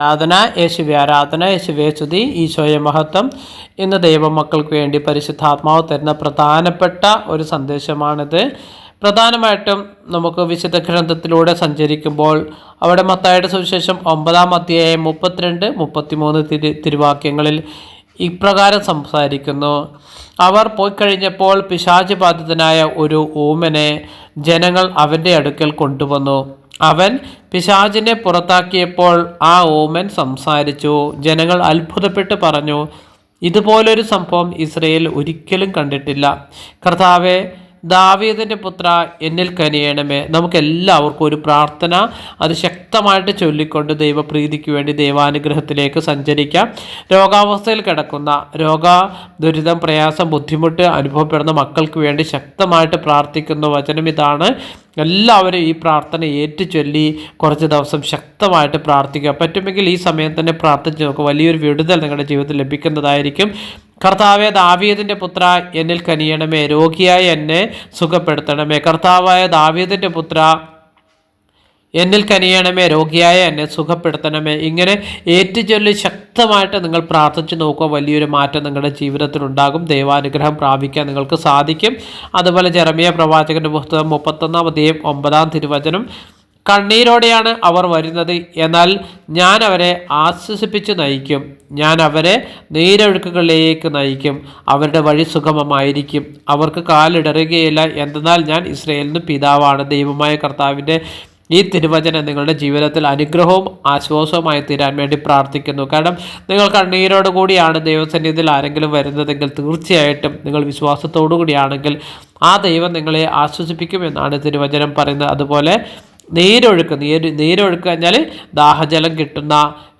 ആരാധന യേശുവി ആരാധന യേശുവേ സ്തുതി ഈശോയെ മഹത്വം ഇന്ന് ദൈവമക്കൾക്ക് വേണ്ടി പരിശുദ്ധാത്മാവ് തരുന്ന പ്രധാനപ്പെട്ട ഒരു സന്ദേശമാണിത്. പ്രധാനമായിട്ടും നമുക്ക് വിശുദ്ധ ഗ്രന്ഥത്തിലൂടെ സഞ്ചരിക്കുമ്പോൾ അവിടെ മത്തായുടെ സുവിശേഷം ഒമ്പതാം അധ്യായം മുപ്പത്തിരണ്ട് മുപ്പത്തിമൂന്ന് തിരു തിരുവാക്യങ്ങളിൽ ഇപ്രകാരം സംസാരിക്കുന്നു. അവർ പോയി കഴിഞ്ഞപ്പോൾ പിശാച് ബാധിതനായ ഒരു ഊമനെ ജനങ്ങൾ അവന്റെ അടുക്കൽ കൊണ്ടുവന്നു. അവൻ പിശാചിനെ പുറത്താക്കിയപ്പോൾ ആ ഓമൻ സംസാരിച്ചു. ജനങ്ങൾ അത്ഭുതപ്പെട്ട് പറഞ്ഞു ഇതുപോലൊരു സംഭവം ഇസ്രയേൽ ഒരിക്കലും കണ്ടിട്ടില്ല. കർത്താവെ ദാവീദിന്റെ പുത്ര എന്നിൽ കനിയണമേ. നമുക്കെല്ലാവർക്കും ഒരു പ്രാർത്ഥന അത് ശക്തമായിട്ട് ചൊല്ലിക്കൊണ്ട് ദൈവപ്രീതിക്ക് വേണ്ടി ദൈവാനുഗ്രഹത്തിലേക്ക് സഞ്ചരിക്കാം. രോഗാവസ്ഥയിൽ കിടക്കുന്ന രോഗ ദുരിതം പ്രയാസം ബുദ്ധിമുട്ട് അനുഭവപ്പെടുന്ന മക്കൾക്ക് വേണ്ടി ശക്തമായിട്ട് പ്രാർത്ഥിക്കുന്ന വചനം ഇതാണ്. എല്ലാവരും ഈ പ്രാർത്ഥന ഏറ്റു ചൊല്ലി കുറച്ച് ദിവസം ശക്തമായിട്ട് പ്രാർത്ഥിക്കുക. പറ്റുമെങ്കിൽ ഈ സമയം തന്നെ പ്രാർത്ഥിച്ച് നോക്കുക വലിയൊരു വിടുതൽ നിങ്ങളുടെ ജീവിതത്തിൽ ലഭിക്കുന്നതായിരിക്കും. കർത്താവെ ദാവീദിന്റെ പുത്ര എന്നിൽ കനിയണമേ. രോഗിയായി എന്നെ സുഖപ്പെടുത്തണമേ. കർത്താവായ ദാവീദിന്റെ പുത്ര എന്നിൽ കനിയണമേ രോഗിയായ എന്നെ സുഖപ്പെടുത്തണമേ. ഇങ്ങനെ ഏറ്റുചൊല്ലി ശക്തമായിട്ട് നിങ്ങൾ പ്രാർത്ഥിച്ചു നോക്കുക. വലിയൊരു മാറ്റം നിങ്ങളുടെ ജീവിതത്തിൽ ഉണ്ടാകും. ദൈവാനുഗ്രഹം പ്രാപിക്കാൻ നിങ്ങൾക്ക് സാധിക്കും. അതുപോലെ ജെറമിയ പ്രവാചകന്റെ പുസ്തകം മുപ്പത്തൊന്നാം അധ്യയം ഒമ്പതാം തിരുവചനം. കണ്ണീരോടെയാണ് അവർ വരുന്നത്. എന്നാൽ ഞാൻ അവരെ ആശ്വസിപ്പിച്ച് നയിക്കും. ഞാൻ അവരെ നീരൊഴുക്കുകളിലേക്ക് നയിക്കും. അവരുടെ വഴി സുഗമമായിരിക്കും. അവർക്ക് കാലിടറുകയില്ല. എന്തെന്നാൽ ഞാൻ ഇസ്രയേലിന് പിതാവാണ്. ദൈവമായ കർത്താവിന്റെ ഈ തിരുവചനം നിങ്ങളുടെ ജീവിതത്തിൽ അനുഗ്രഹവും ആശ്വാസവുമായി തീരാൻ വേണ്ടി പ്രാർത്ഥിക്കുന്നു. കാരണം നിങ്ങൾ കണ്ണീരോട് കൂടിയാണ് ദൈവസന്നിധിയിൽ ആരെങ്കിലും വരുന്നതെങ്കിൽ തീർച്ചയായിട്ടും നിങ്ങൾ വിശ്വാസത്തോടു കൂടിയാണെങ്കിൽ ആ ദൈവം നിങ്ങളെ ആശ്വസിപ്പിക്കുമെന്നാണ് തിരുവചനം പറയുന്നത്. അതുപോലെ നീരൊഴുക്ക് നീര് നീരൊഴുക്ക് കഴിഞ്ഞാൽ ദാഹജലം കിട്ടുന്ന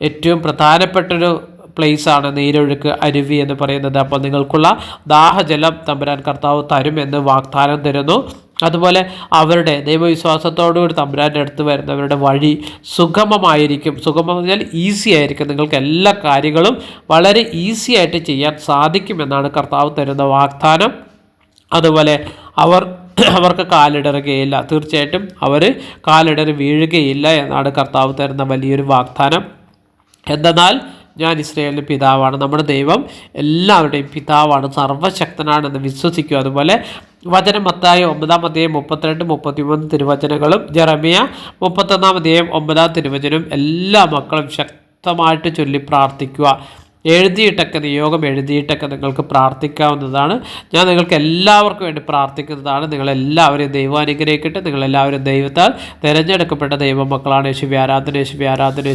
ഏറ്റവും പ്രധാനപ്പെട്ടൊരു പ്ലേസാണ് നീരൊഴുക്ക് അരുവി എന്ന് പറയുന്നത്. അപ്പോൾ നിങ്ങൾക്കുള്ള ദാഹജലം തമ്പുരാൻ കർത്താവ് തരുമെന്ന് വാഗ്ദാനം തരുന്നു. അതുപോലെ അവരുടെ ദൈവവിശ്വാസത്തോടുകൂടി തമ്പുരാന്റെ അടുത്ത് വരുന്നവരുടെ വഴി സുഗമമായിരിക്കും. സുഗമം പറഞ്ഞാൽ ഈസി ആയിരിക്കും. നിങ്ങൾക്ക് എല്ലാ കാര്യങ്ങളും വളരെ ഈസി ആയിട്ട് ചെയ്യാൻ സാധിക്കുമെന്നാണ് കർത്താവ് തരുന്ന വാഗ്ദാനം. അതുപോലെ അവർ അവർക്ക് കാലിടറുകയില്ല. തീർച്ചയായിട്ടും അവർ കാലിടറി വീഴുകയില്ല എന്നാണ് കർത്താവ് തരുന്ന വലിയൊരു വാഗ്ദാനം. എന്തെന്നാൽ ഞാൻ ഇസ്രയേലിന്റെ പിതാവാണ്. നമ്മുടെ ദൈവം എല്ലാവരുടെയും പിതാവാണ്. സർവശക്തനാണെന്ന് വിശ്വസിക്കുക. അതുപോലെ വചനം മത്തായ ഒമ്പതാം അധ്യായം മുപ്പത്തിരണ്ട് മുപ്പത്തിമൂന്ന് തിരുവചനങ്ങളും ജെറമിയ മുപ്പത്തൊന്നാം അധ്യായം ഒമ്പതാം തിരുവചനവും എല്ലാ മക്കളും ശക്തമായിട്ട് ചൊല്ലി പ്രാർത്ഥിക്കുക. എഴുതിയിട്ടൊക്കെ നിയോഗം എഴുതിയിട്ടൊക്കെ നിങ്ങൾക്ക് പ്രാർത്ഥിക്കാവുന്നതാണ്. ഞാൻ നിങ്ങൾക്ക് എല്ലാവർക്കും വേണ്ടി പ്രാർത്ഥിക്കുന്നതാണ്. നിങ്ങളെല്ലാവരെയും ദൈവം അനുഗ്രഹിക്കട്ടെ. നിങ്ങളെല്ലാവരും ദൈവത്താൽ തിരഞ്ഞെടുക്കപ്പെട്ട ദൈവമക്കളാണ്. യേശു ആരാധന യേശു ആരാധന